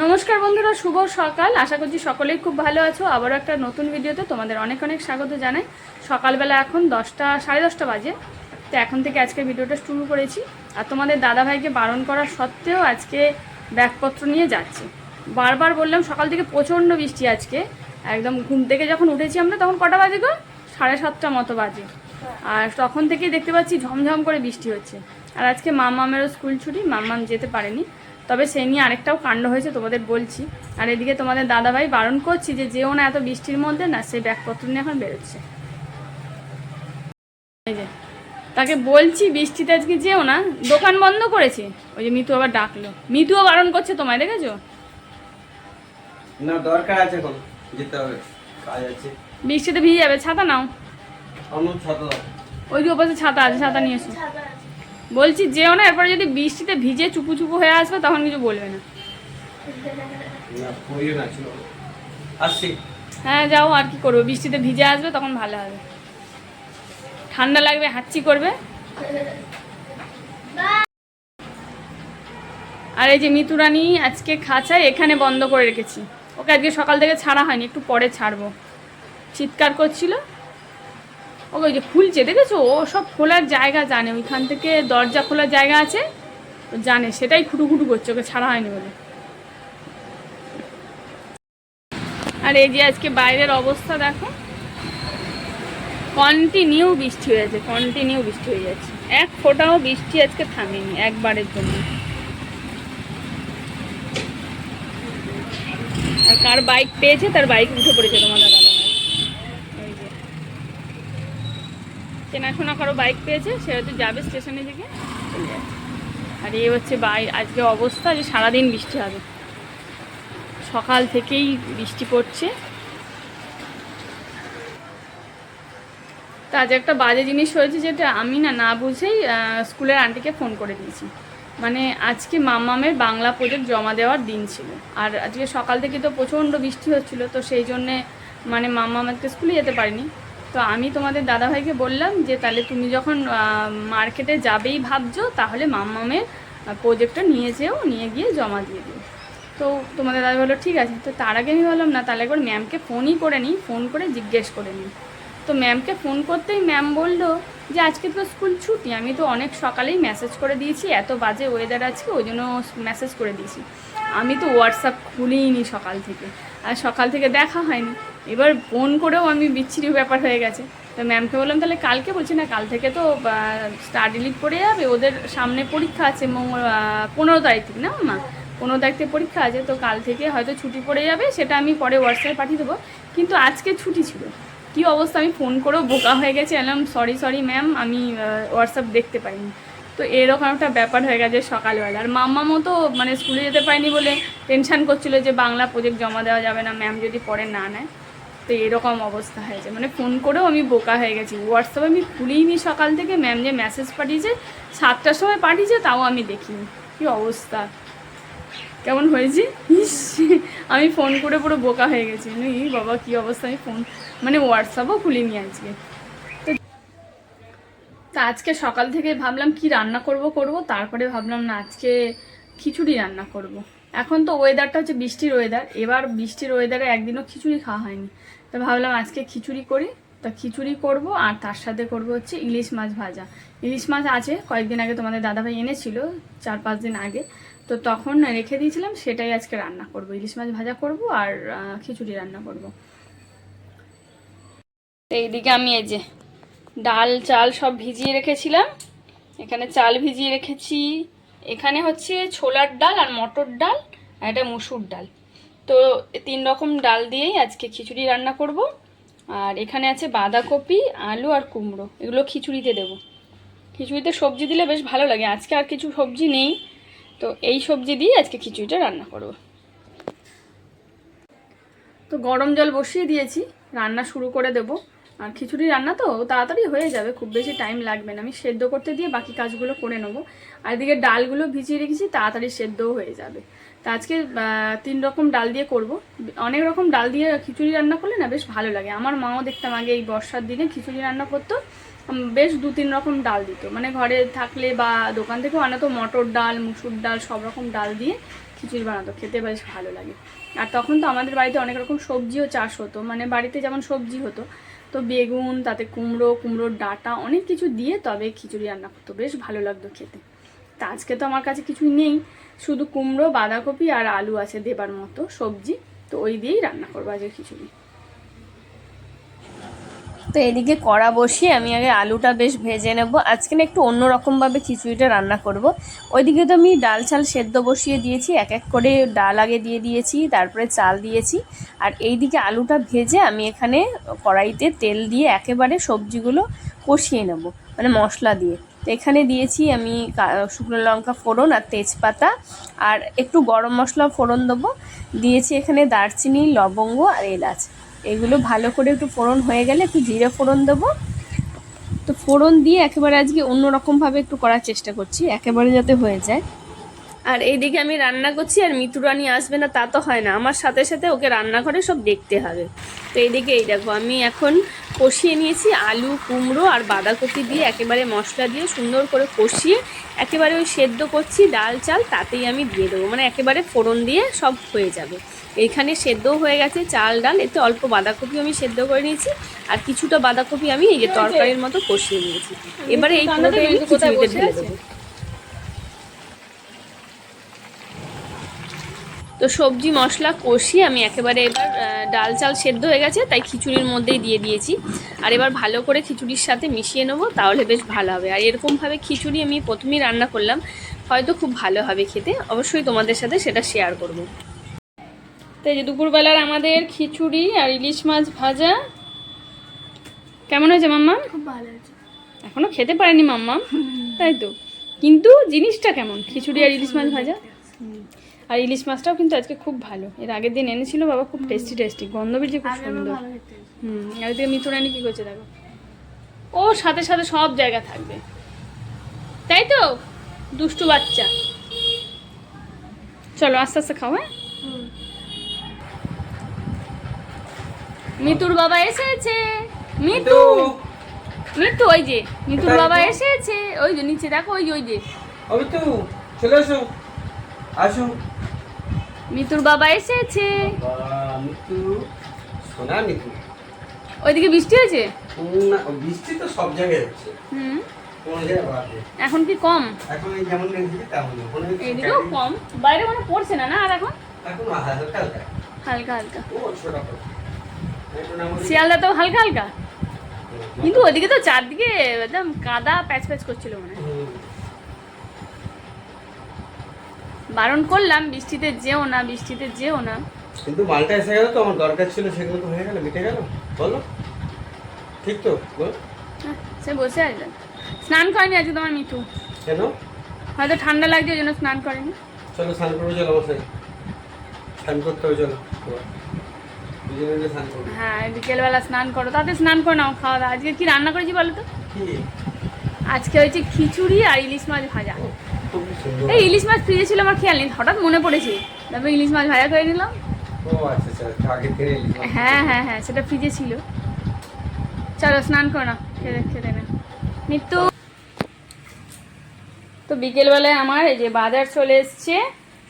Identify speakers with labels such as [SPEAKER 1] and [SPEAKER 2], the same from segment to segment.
[SPEAKER 1] নমস্কার বন্ধুরা, শুভ সকাল। আশা করছি সকলেই খুব ভালো আছো। আবারও একটা নতুন ভিডিওতে তোমাদের অনেক অনেক স্বাগত জানাই। সকালবেলা এখন দশটা, সাড়ে দশটা বাজে। তো এখন থেকে আজকে ভিডিওটা শুরু করেছি। আর তোমাদের দাদাভাইকে বারণ করা সত্ত্বেও আজকে ব্যাগপত্র নিয়ে যাচ্ছি। বারবার বললাম, সকাল থেকে প্রচণ্ড বৃষ্টি আজকে। একদম ঘুম থেকে যখন উঠেছি আমরা, তখন কটা বাজে গো? সাড়ে সাতটা মতো বাজে। আর তখন থেকেই দেখতে পাচ্ছি ঝমঝম করে বৃষ্টি হচ্ছে। আর আজকে মামামেরও স্কুল ছুটি, মামাম যেতে পারেনি। তবে সে নিয়ে আরেকটাও কাণ্ড হয়েছে তোমাদের বলছি। আর এদিকে তোমাদের দাদাভাই বারণ করছি যে যেও না এত বৃষ্টির মধ্যে না সে ব্যাগপত্র নিয়ে এখন বেরোচ্ছে। এই যে তাকে বলছি বৃষ্টিতে আজকে যেও না দোকান বন্ধ করেছে। ওই যে মিতু আবার ডাকলো। মিতুও বারণ করছে তোমায় দেখেছ?
[SPEAKER 2] না দরকার আছে এখন যেতে হবে কাজ আছে।
[SPEAKER 1] বৃষ্টিতে ভিজে যাবে ছাতা নাও।
[SPEAKER 2] ছাতা
[SPEAKER 1] ওই যে ওপাশে ছাতা আছে ছাতা নিয়ে এসো। বলছি যেও না এরপরে যদি বৃষ্টিতে ভিজে চুপু চুপু হয়ে আসবে তখন কিছু বলবে না। হ্যাঁ যাও আর কি করব? বৃষ্টিতে ভিজে আসবে তখন ভালো হবে। ঠান্ডা লাগবে হাঁচি করবে। আর এই যে মিতুরানি আজকে খাঁচায় এখানে বন্ধ করে রেখেছি। ওকে আজকে সকাল থেকে ছাড়া হয়নি একটু পরে ছাড়বো। চিৎকার করছিল। ওই যে খুলছে দেখেছ? ও সব খোলার জায়গা জানে। ওইখান থেকে দরজা খোলার জায়গা আছে, ও জানে। সেটাই খুটু খুটু করছে, ওকে ছাড়া হয়নি বলে। আর এই যে আজকে বাইরের অবস্থা, দেখো। কন্টিনিউ বৃষ্টি হয়ে যাচ্ছে কন্টিনিউ বৃষ্টি হয়ে যাচ্ছে এক ফোঁটাও বৃষ্টি আজকে থামেনি, একবারের জন্য। আর কার বাইক পেয়েছে, তার বাইক উঠে পড়েছে তোমাদের দাদা এই যে চেনাশোনা কারও বাইক পেয়েছে, সে হয়তো যাবে স্টেশনে থেকে। আর এই হচ্ছে বাই আজকে অবস্থা যে সারাদিন বৃষ্টি হবে। সকাল থেকেই বৃষ্টি পড়ছে। তা আজ একটা বাজে জিনিস হয়েছে যেটা আমি না না বুঝেই স্কুলের আন্টিকে ফোন করে দিয়েছি। মানে আজকে মামামের বাংলা প্রজেক্ট জমা দেওয়ার দিন ছিল। আর আজকে সকাল থেকে তো প্রচণ্ড বৃষ্টি হচ্ছিল, তো সেই জন্যে মানে মামাম স্কুলে যেতে পারিনি। তো আমি তোমাদের দাদাভাইকে বললাম যে তাহলে তুমি যখন মার্কেটে যাবেই ভাবছ, তাহলে মামামের প্রজেক্টটা নিয়ে যেও, নিয়ে গিয়ে জমা দিয়ে দিও। তো তোমাদের দাদা বলল, ঠিক আছে। তো তার আগে আমি বললাম, না, তাহলে একবার ম্যামকে ফোনই করে নিই ফোন করে জিজ্ঞেস করে নিই। তো ম্যামকে ফোন করতেই ম্যাম বলল যে, আজকে তো স্কুল ছুটি, আমি তো অনেক সকালেই মেসেজ করে দিয়েছি, এত বাজে ওয়েদার আজকে ওই জন্য মেসেজ করে দিয়েছি। আমি তো হোয়াটসঅ্যাপ খুলিনি সকাল থেকে, আর সকাল থেকে দেখা হয়নি। এবার ফোন করেও আমি বিচ্ছিরি ব্যাপার হয়ে গেছে। তো ম্যামকে বললাম, তাহলে কালকে বলছি না, কাল থেকে তো স্টাডি লিভ পড়ে যাবে। ওদের সামনে পরীক্ষা আছে পনেরো তারিখ থেকে, না মা? পনেরো তারিখ থেকে পরীক্ষা আছে, তো কাল থেকে হয়তো ছুটি পড়ে যাবে, সেটা আমি পরে হোয়াটসঅ্যাপে পাঠিয়ে দেবো। কিন্তু আজকে ছুটি ছিল। কি অবস্থা? আমি ফোন করেও বোকা হয়ে গেছে। এলাম সরি সরি ম্যাম আমি হোয়াটসঅ্যাপ দেখতে পাইনি। তো এরকম একটা ব্যাপার হয়ে গেছে সকালবেলা। আর মাম্মা মতো মানে স্কুলে যেতে পারিনি বলে টেনশন করছিল যে বাংলা প্রজেক্ট জমা দেওয়া যাবে না। ম্যাম যদি পরে না নেয়। তো এরকম অবস্থা হয়েছে মানে ফোন করেও আমি বোকা হয়ে গেছি। হোয়াটসঅ্যাপে আমি খুলিনি সকাল থেকে। ম্যাম যে মেসেজ পাঠিয়েছে, সাতটার সময় পাঠিয়েছে, তাও আমি দেখিনি। কি অবস্থা? কেমন হয়েছে? ইস, আমি ফোন করে পুরো বোকা হয়ে গেছি। এই বাবা, কি অবস্থা? আমি ফোন মানে হোয়াটসঅ্যাপও খুলিনি আজকে। তা আজকে সকাল থেকে ভাবলাম কি রান্না করব করব। তারপরে ভাবলাম না, আজকে খিচুড়ি রান্না করব। এখন তো ওয়েদারটা হচ্ছে বৃষ্টির ওয়েদার এবার বৃষ্টির ওয়েদারে একদিনও খিচুড়ি খাওয়া হয়নি। তো ভাবলাম আজকে খিচুড়ি করি। তা খিচুড়ি করব আর তার সাথে করব হচ্ছে ইলিশ মাছ ভাজা। ইলিশ মাছ আছে, কয়েকদিন আগে তোমাদের দাদাভাই এনেছিল, চার পাঁচ দিন আগে। তো তখন রেখে দিয়েছিলাম, সেটাই আজকে রান্না করব। ইলিশ মাছ ভাজা করব আর খিচুড়ি রান্না করব। তো এইদিকে আমি এই যে ডাল, চাল সব ভিজিয়ে রেখেছিলাম। এখানে চাল ভিজিয়ে রেখেছি। এখানে হচ্ছে ছোলার ডাল আর মটর ডাল আর এটা মুসুর ডাল। তো তিন রকম ডাল দিয়েই আজকে খিচুড়ি রান্না করব। আর এখানে আছে বাঁধাকপি, আলু আর কুমড়ো। এগুলো খিচুড়িতে দেবো। খিচুড়িতে সবজি দিলে বেশ ভালো লাগে। আজকে আর কিছু সবজি নেই। তো এই সবজি দিয়ে আজকে খিচুড়িটা রান্না করব। তো গরম জল বসিয়ে দিয়েছি। রান্না শুরু করে দেব। আর খিচুড়ি রান্না তো তাড়াতাড়ি হয়ে যাবে, খুব বেশি টাইম লাগবে না। আমি সেদ্ধ করতে দিয়ে বাকি কাজগুলো করে নেব। আর এদিকে ডালগুলো ভিজিয়ে রেখেছি, তাড়াতাড়ি সেদ্ধও হয়ে যাবে। তা আজকে তিন রকম ডাল দিয়ে করব। অনেক রকম ডাল দিয়ে খিচুড়ি রান্না করলে না বেশ ভালো লাগে। আমার মাও দেখতাম আগে এই বর্ষার দিনে খিচুড়ি রান্না করতো বেশ দু তিন রকম ডাল দিত। মানে ঘরে থাকলে বা দোকান থেকেও আনাতো মটর ডাল, মুসুর ডাল, সব রকম ডাল দিয়ে খিচুড়ি বানাতো। খেতে বেশ ভালো লাগে। আর তখন তো আমাদের বাড়িতে অনেক রকম সবজিও চাষ হতো। মানে বাড়িতে যেমন সবজি হতো তো বেগুন, তাতে কুমড়ো, কুমড়োর ডাটা অনেক কিছু দিয়ে তবে খিচুড়ি রান্না করতো বেশ ভালো লাগতো খেতে। তা আজকে তো আমার কাছে কিছুই নেই, শুধু কুমড়ো, বাঁধাকপি আর আলু আছে দেবার মতো সবজি, তো ওই দিয়েই রান্না করব আজকে খিচুড়ি।
[SPEAKER 3] তো এদিকে কড়া বসিয়ে আমি আগে আলুটা বেশ ভেজে নেব। আজকে না একটু অন্যরকমভাবে খিচুড়িটা রান্না করব। ওইদিকে তো আমি ডাল চাল সেদ্ধ বসিয়ে দিয়েছি, এক এক করে ডাল আগে দিয়ে দিয়েছি, তারপরে চাল দিয়েছি। আর এইদিকে আলুটা ভেজে আমি এখানে কড়াইতে তেল দিয়ে একেবারে সবজিগুলো কষিয়ে নেব মানে মশলা দিয়ে। তো এখানে দিয়েছি আমি শুকনো লঙ্কা ফোড়ন আর তেজপাতা। আর একটু গরম মশলা ফোড়ন দেবো। দিয়েছি এখানে দারচিনি, লবঙ্গ আর এলাচ। এগুলো ভালো করে একটু ফোড়ন হয়ে গেলে একটু জিরে ফোড়ন দেবো। তো ফোড়ন দিয়ে একেবারে আজকে অন্যরকমভাবে একটু করার চেষ্টা করছি, একেবারে যাতে হয়ে যায়। আর এইদিকে আমি রান্না করছি আর মিতুরানি আসবে না তা তো হয় না। আমার সাথে সাথে ওকে রান্নাঘরে সব দেখতে হবে। তো এইদিকে এই দেখো আমি এখন কষিয়ে নিয়েছি আলু কুমড়ো আর বাঁধাকপি দিয়ে একেবারে মশলা দিয়ে সুন্দর করে কষিয়ে একেবারে ওই সেদ্ধ করছি ডাল চাল তাতেই আমি দিয়ে দেবো। মানে একেবারে ফোড়ন দিয়ে সব হয়ে যাবে। এইখানে সেদ্ধ হয়ে গেছে চাল ডাল এতে অল্প বাঁধাকপি আমি সেদ্ধ করে নিয়েছি আর কিছুটা বাঁধাকপি আমি এই যে তরকারির মতো কষিয়ে নিয়েছি। এবারে এই পুরোটাই আমি
[SPEAKER 1] কোথায়
[SPEAKER 3] খিচুড়িতে
[SPEAKER 1] বসে আছে?
[SPEAKER 3] দেবো তো সবজি মশলা কষিয়ে আমি একেবারে এবার ডাল চাল সেদ্ধ হয়ে গেছে তাই খিচুড়ির মধ্যেই দিয়ে দিয়েছি। আর এবার ভালো করে খিচুড়ির সাথে মিশিয়ে নেব তাহলে বেশ ভালো হবে। আর এরকমভাবে খিচুড়ি আমি প্রথমেই রান্না করলাম হয়তো খুব ভালো হবে খেতে অবশ্যই তোমাদের সাথে সেটা শেয়ার করব।
[SPEAKER 1] তাই যে দুপুরবেলার আমাদের খিচুড়ি আর ইলিশ মাছ ভাজা। কেমন হয়েছে মাম্মা?
[SPEAKER 3] খুব ভালো আছে
[SPEAKER 1] এখনও খেতে পারেনি মাম্মা? তাই তো। কিন্তু জিনিসটা কেমন? খিচুড়ি আর ইলিশ মাছ ভাজা? আর ইলিশ মাছটাও কিন্তু আজকে খুব ভালো। এর আগের দিন এনেছিল বাবা খুব টেস্টি টেস্টি গন্ধ বেরিয়ে খুব সুন্দর। হুম আর এদিকে মিতুরানি কি করছে দেখো? ও সাথে সাথে সব জায়গা থাকবে। তাই তো? দুষ্টু বাচ্চা। চলো আস্তে আস্তে খাও হ্যাঁ? মিতুর বাবা এসেছে। মিতু মিতু ওই যে মিতুর বাবা এসেছে। ওই যে নিচে দেখো ওই যে ওই যে।
[SPEAKER 2] চলে আসো আসো
[SPEAKER 1] মিতুর বাবা এসেছে।
[SPEAKER 2] মিতু সোনা মিতু।
[SPEAKER 1] ওইদিকে বৃষ্টি হয়েছে?
[SPEAKER 2] না, বৃষ্টি তো সব জায়গায় হচ্ছে।
[SPEAKER 1] হুম। এখন কি কম?
[SPEAKER 2] এখন যেমন এদিকে তেমন
[SPEAKER 1] কম। বাইরে মানে পড়ছে না না আর এখন?
[SPEAKER 2] এখন হালকা হালকা
[SPEAKER 1] হালকা। শিয়ালদা তো হালকা হালকা। কিন্তু ওইদিকে তো চারদিকে একদম কাদা প্যাচ প্যাচ করছিল মনে হয়।
[SPEAKER 2] হুম।
[SPEAKER 1] বারণ করলাম বৃষ্টিতে যেও না বৃষ্টিতে যেও না।
[SPEAKER 2] কিন্তু মালটা এসে গেল তো আমার দরকার ছিল সেগুলো তো হয়ে গেল মিটে গেল। বলো। ঠিক তো বলো।
[SPEAKER 1] হ্যাঁ, সে বসে আছে। স্নান করেনি আজকে তোমার মিঠু?
[SPEAKER 2] কেন?
[SPEAKER 1] হয়তো ঠান্ডা লাগছে ওই জন্য স্নান করেনি।
[SPEAKER 2] চলো স্নান করব চলো সাথে। স্নান করতে হবে চলো।
[SPEAKER 1] হ্যাঁ বিকেলবেলা স্নান করো। তাতে স্নান করে নাও খাওয়া দাওয়া। আজকে কি রান্না করেছি বলো তো? আজকে হয়েছে খিচুড়ি আর ইলিশ মাছ ভাজা। এই ইলিশ মাছ ফ্রিজে ছিল আমার খেয়াল নেই। হঠাৎ মনে পড়েছে। তারপর ইলিশ মাছ ভাজা করে নিলাম।
[SPEAKER 2] আচ্ছা আচ্ছা নিলাম।
[SPEAKER 1] হ্যাঁ হ্যাঁ হ্যাঁ সেটা ফ্রিজে ছিল। চলো স্নান করো না খেতে খেতে না মৃত্যু তো বিকেলবেলায় আমার এই যে বাজার চলে এসছে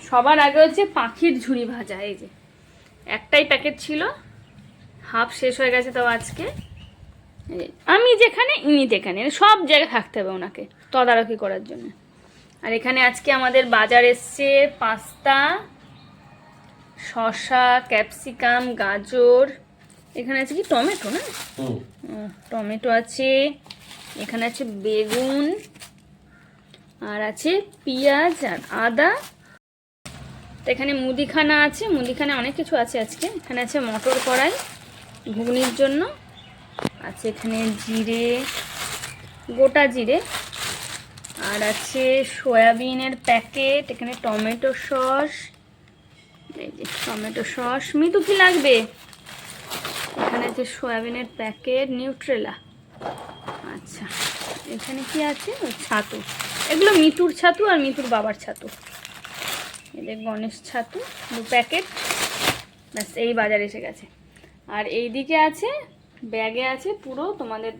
[SPEAKER 1] সবার আগে হচ্ছে পাখির ঝুড়ি ভাজা এই যে। একটাই প্যাকেট ছিল হাফ শেষ হয়ে গেছে তো আজকে। আমি যেখানে ইনি যেখানে সব জায়গায় থাকতে হবে ওনাকে তদারকি করার জন্য। আর এখানে আজকে আমাদের বাজার এসছে পাস্তা শসা ক্যাপসিকাম গাজর। এখানে আছে কি? টমেটো না? টমেটো আছে। এখানে আছে বেগুন। আর আছে পেঁয়াজ আর আদা। তো এখানে মুদিখানা আছে। মুদিখানা অনেক কিছু আছে আজকে। এখানে আছে মটর কড়াই ঘুগনির জন্য। আছে এখানে জিরে গোটা জিরে। আর আছে সয়াবিনের প্যাকেট, এখানে টমেটো সস। এই যে টমেটো সস। মিতু কি লাগবে? এখানে আছে সয়াবিনের প্যাকেট, নিউট্রেলা। আচ্ছা এখানে কি আছে? ছাতু। এগুলো মিতুর ছাতু আর মিতুর বাবার ছাতু। এদের গণেশ ছাতু, দু প্যাকেট। ব্যাস, এই বাজার এসে গেছে। আর এই দিকে আছে, ব্যাগে আছে পুরো তোমাদের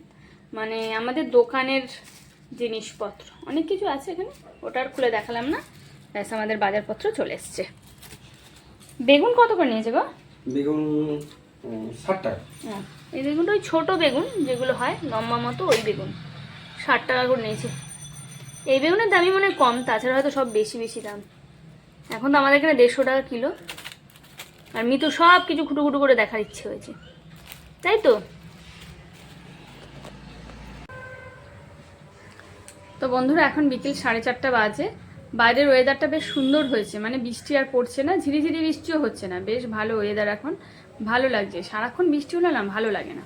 [SPEAKER 1] মানে আমাদের দোকানের জিনিসপত্র। অনেক কিছু আছে এখানে ওটা আর খুলে দেখালাম না। ব্যাস আমাদের বাজারপত্র চলে এসছে। বেগুন কত করে নিয়েছে গো?
[SPEAKER 2] বেগুন ষাট টাকা।
[SPEAKER 1] এই বেগুনটা ওই ছোটো বেগুন যেগুলো হয় লম্বা মতো ওই বেগুন। ষাট টাকা করে নিয়েছে। এই বেগুনের দামই মনে হয় কম তাছাড়া হয়তো সব বেশি বেশি দাম। এখন তো আমাদের এখানে দেড়শো টাকা কিলো। আর মিতু সব কিছু খুঁটো খুঁটো করে দেখার ইচ্ছে হয়েছে। তাই তো? তো বন্ধুরা, এখন বিকেল সাড়ে চারটা বাজে। বাইরের ওয়েদারটা বেশ সুন্দর হয়েছে মানে বৃষ্টি আর পড়ছে না, ঝিরিঝিরি বৃষ্টিও হচ্ছে না, বেশ ভালো ওয়েদার এখন, ভালো লাগছে। সারাক্ষণ বৃষ্টি হলে না ভালো লাগে না।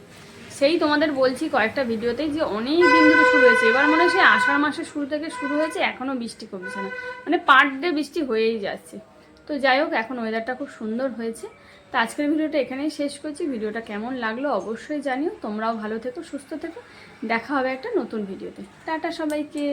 [SPEAKER 1] সেই তোমাদের বলছি কয়েকটা ভিডিওতেই যে অনেক দিন ধরে শুরু হয়েছে, এবার মনে হয় সেই আষাঢ় মাসের শুরু থেকে শুরু হয়েছে এখনও বৃষ্টি কমছে না। মানে পার ডে বৃষ্টি হয়েই যাচ্ছে। তো যাই হোক, এখন ওয়েদারটা খুব সুন্দর হয়েছে। তো আজকের ভিডিওটা এখানেই শেষ করছি। ভিডিওটা কেমন লাগল অবশ্যই জানিও। তোমরাও ভালো থেকো, সুস্থ থেকো। দেখা হবে একটা নতুন ভিডিওতে। টাটা সবাইকে।